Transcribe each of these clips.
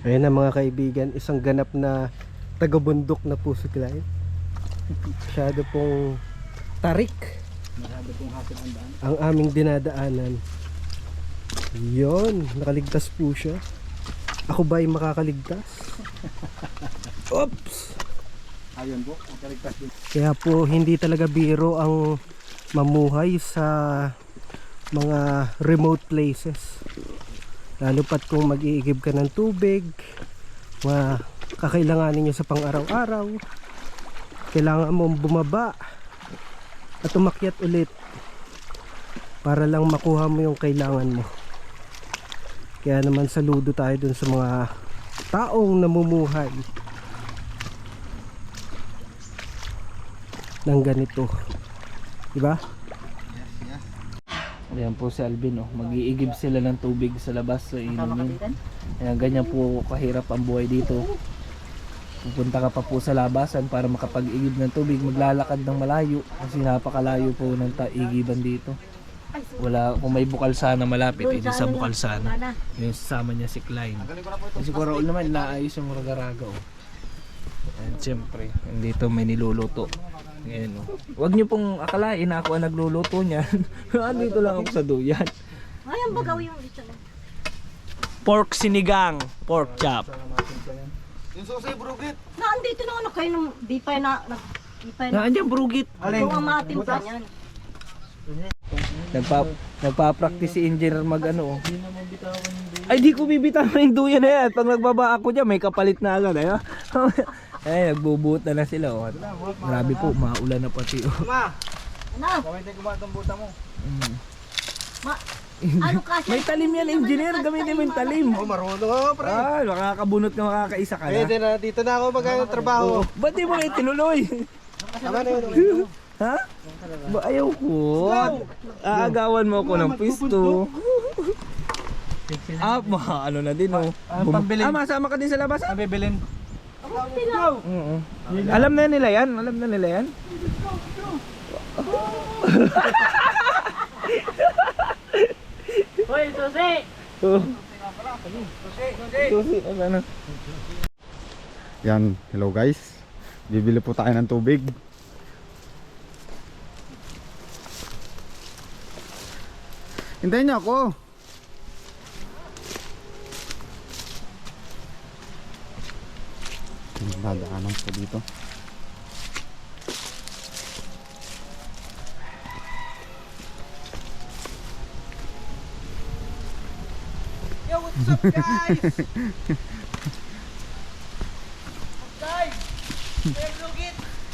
Ayan na mga kaibigan, isang ganap na tagabundok na po si Clyde. Masyado pong tarik Masyado pong hasil ang daan. ang aming dinadaanan. Yon, nakaligtas po siya. Ako ba ay makakaligtas? Oops! Ayun po, ang kaligtas din. Kaya po hindi talaga biro ang mamuhay sa mga remote places. Lalo pat kung mag-iigib ka ng tubig, mga kakailanganin nyo sa pang-araw-araw, kailangan mong bumaba at umakyat ulit para lang makuha mo yung kailangan mo. Kaya naman saludo tayo dun sa mga taong namumuhay ng ganito. Diba? Ayan po si Alvin, oh. mag-iigib sila ng tubig sa labas sa inumin. Ayan, ganyan po kahirap ang buhay dito. Pupunta ka pa po sa labasan para makapag-igib ng tubig, maglalakad ng malayo kasi napakalayo po ng taigiban dito. Wala, kung may bukal sana malapit, ito sa bukal sana. Yung sasama niya si Klein. Kasi Coraul naman, naayos yung ragaraga. Oh. And siyempre, dito may niluluto. Ngayon, oh. Huwag niyo pong akalain na ako ang nagluluto niyan. Andito lang ako sa duyan. Ayan ba gawin yung dito na? Pork sinigang, pork chop. Na, andito na ano kayo nung di pa na, na di pa Na na. andyan brugit. Kung ang matimpla niyan. Nagpa nagpa-practice si engineer mag ano. oh. Ay di ko bibitawan yung duyan na yan. Pag nagbaba ako diyan, may kapalit na agad eh. Ay, nagbubuot na na sila. Oh. Grabe po, maulan na pati. Oh. Ano? Gamitin ko ba itong buta mo? Mm. Ma, ano kasi? May talim yan, engineer. Gamitin mo yung talim. Oh, marunong ako, pre. Ah, makakabunot ka, makakaisa ka na. Pwede na, dito na ako magkatrabaho. Oh, ba't di mo kayo tinuloy? Tama na yun. ha? Ba, ayaw ko. Aagawan mo ako ng pisto. Ah, ma, ano na din oh. Ah, ah, masama ka din sa labas ah? Ang bibilin. Alam na nila yan? Alam na nila yan? Hoy, susi! Oh. Susi, ano, ano? Yan, hello guys. Bibili po tayo ng tubig. Hintayin niyo ako. Dadaanan po dito. Yo, what's up guys?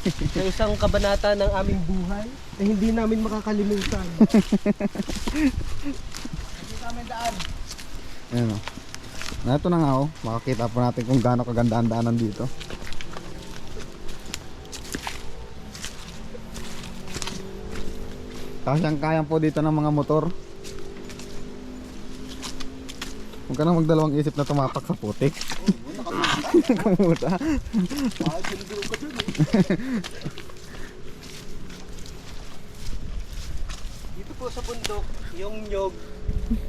Sa isang kabanata ng aming buhay na hindi namin makakalimutan. Ayan o. Na ito na nga oh. Makakita po natin kung gaano kaganda ang daanan dito. Kasyang kayang po dito ng mga motor. Huwag ka nang magdalawang isip na tumapak sa putik. Kumuta. Dito po sa bundok, yung nyog,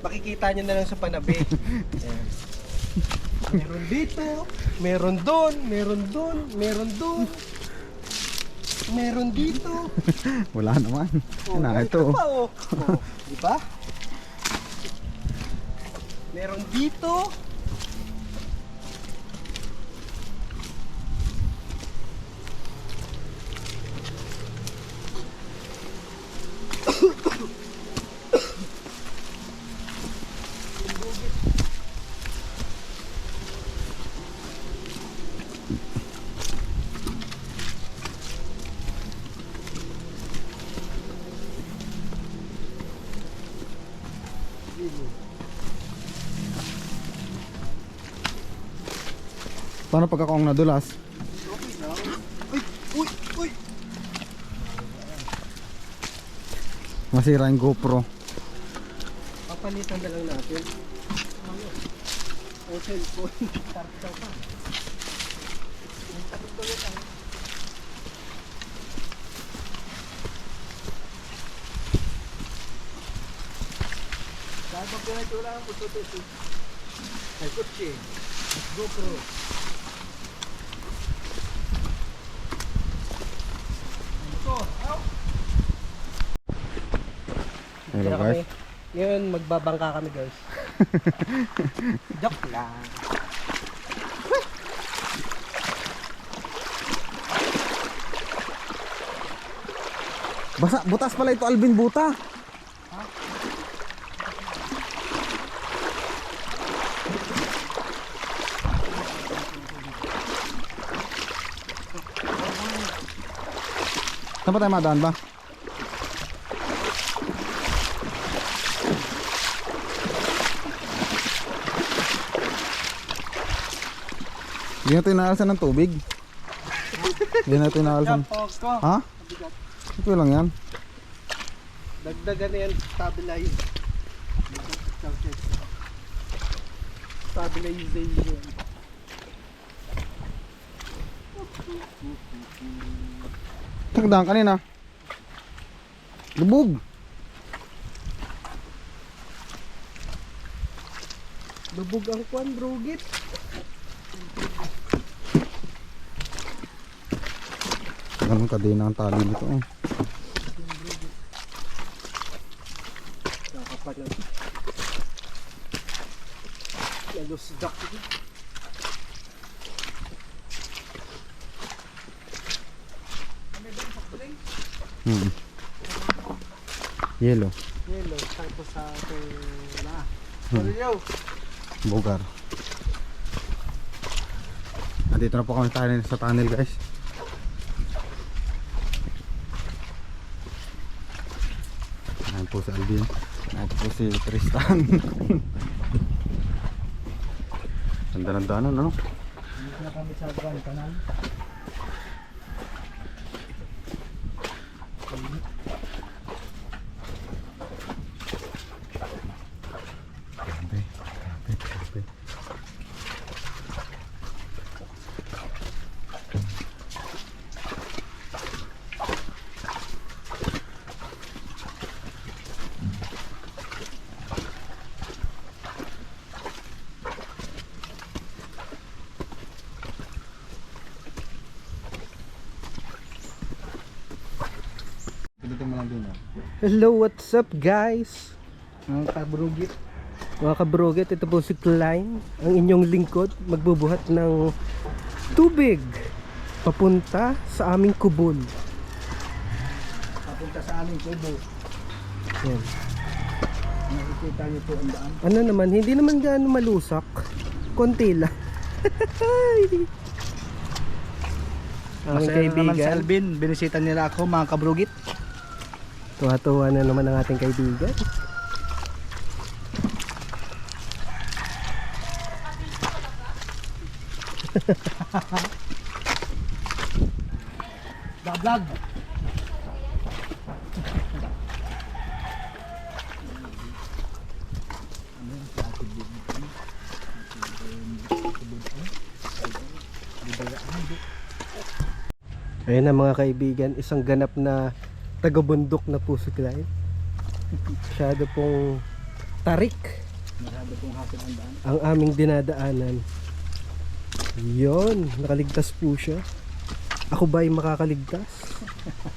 makikita nyo na lang sa panabi. Ayan. Meron dito, meron doon, meron doon, meron doon. Meron dito. Wala naman. Oh, na ito. Pa, oh. Oh, di ba? Meron dito. Paano pag ako ang nadulas? Uy, uy. Masira yung GoPro. Papalitan na lang natin. Ang cellphone. Tartaw pa. Ay, kutsi. Hello Kaya guys. kami, ngayon magbabangka kami guys. Joke lang. Basa, butas pala ito Alvin Buta. Saan pa tayo madaan ba? Hindi natin inaalasan ng tubig. Hindi natin inaalasan. Ha? Ito lang yan. Dagdagan na yan, stabilize. Stabilization. Nagdaan kanina. Lubog. Lubog ang kwan, brogit. Ganun kadina ang tali nito. Oh. Nakapalan. Nalusdak ito. Hmm. Yellow. Yellow, tapos sa itong na. Hmm. Bugar. Nandito na po kami tayo sa tunnel guys. Ayan po si Alvin. Ayan po si Tristan. Ganda ng daanan ano? Na kami sa Grand Canal. Hello, what's up guys? Ang kabrugit. Mga kabrogit, ito po si Klein, ang inyong lingkod, magbubuhat ng tubig papunta sa aming kubol. Papunta sa aming kubo. Yan. Nakikita niyo po ang daan. Ano naman, hindi naman gaano malusak. Konti lang. Ang na naman si kaibigan. Alvin. Binisita nila ako mga kabrugit. Tuwa-tuwa na naman ang ating kaibigan. Vlog. Ayun na mga kaibigan, isang ganap na taga-bundok na po si Klein. Masyado pong tarik Masyado pong hasil ang daan. ang aming dinadaanan. Yon, nakaligtas po siya. Ako ba ay makakaligtas?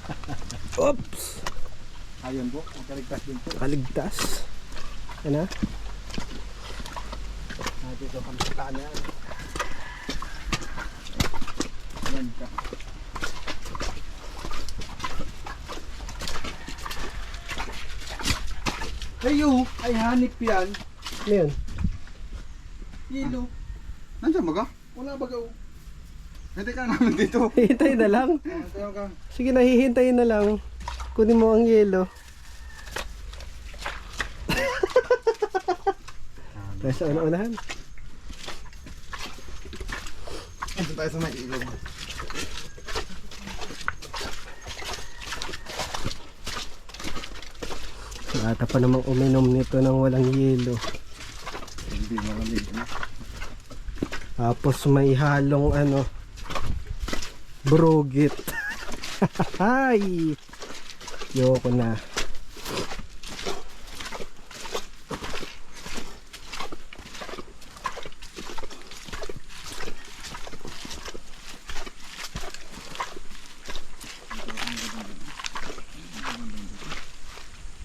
Oops! Ayun po. Makaligtas din po. Nakaligtas. Ano? Nandito kami sa tunnel. Ayan ka. Ayo, ay hanip yan. Ano yun? Yelo. Nandiyan ba ka? Wala ba gaw? Hindi ka namin dito. Hihintay na lang. Tayo ka. Sige na, hihintayin na lang. Kunin mo ang yelo. Nasa una-unahan. Ito tayo sa may ilog. Ata pa namang uminom nito ng walang yelo. Hindi malamig. Tapos may halong ano brogit. Hay. Yoko na.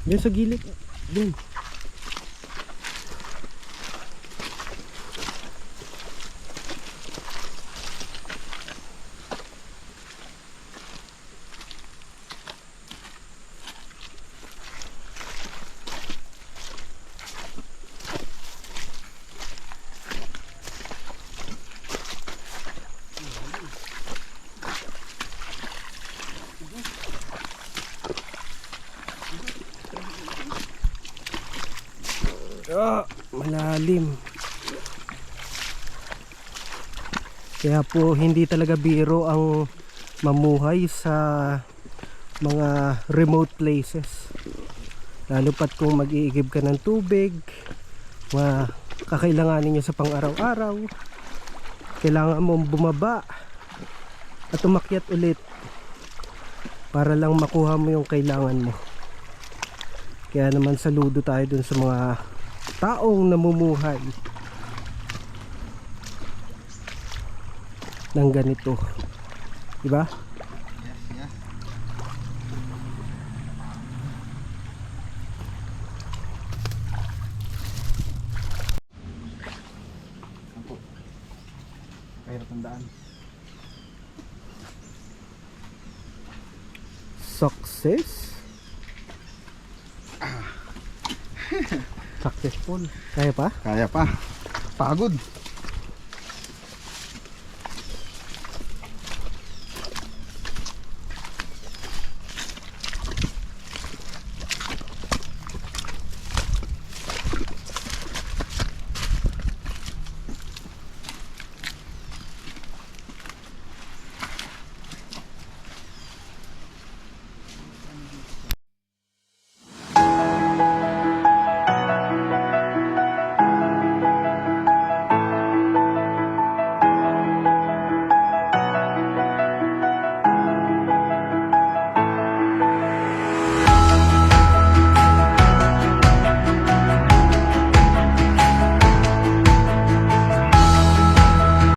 Diyan sa gilid. Diyan. Ah, malalim. Kaya po hindi talaga biro ang mamuhay sa mga remote places. Lalo pat kung mag-iigib ka ng tubig, mga kakailanganin nyo sa pang-araw-araw. Kailangan mong bumaba at umakyat ulit para lang makuha mo yung kailangan mo. Kaya naman saludo tayo dun sa mga taong namumuhay ng ganito. Diba? Yes, yes. Daan. Success? Successful. Kaya pa? Kaya pa. Pagod.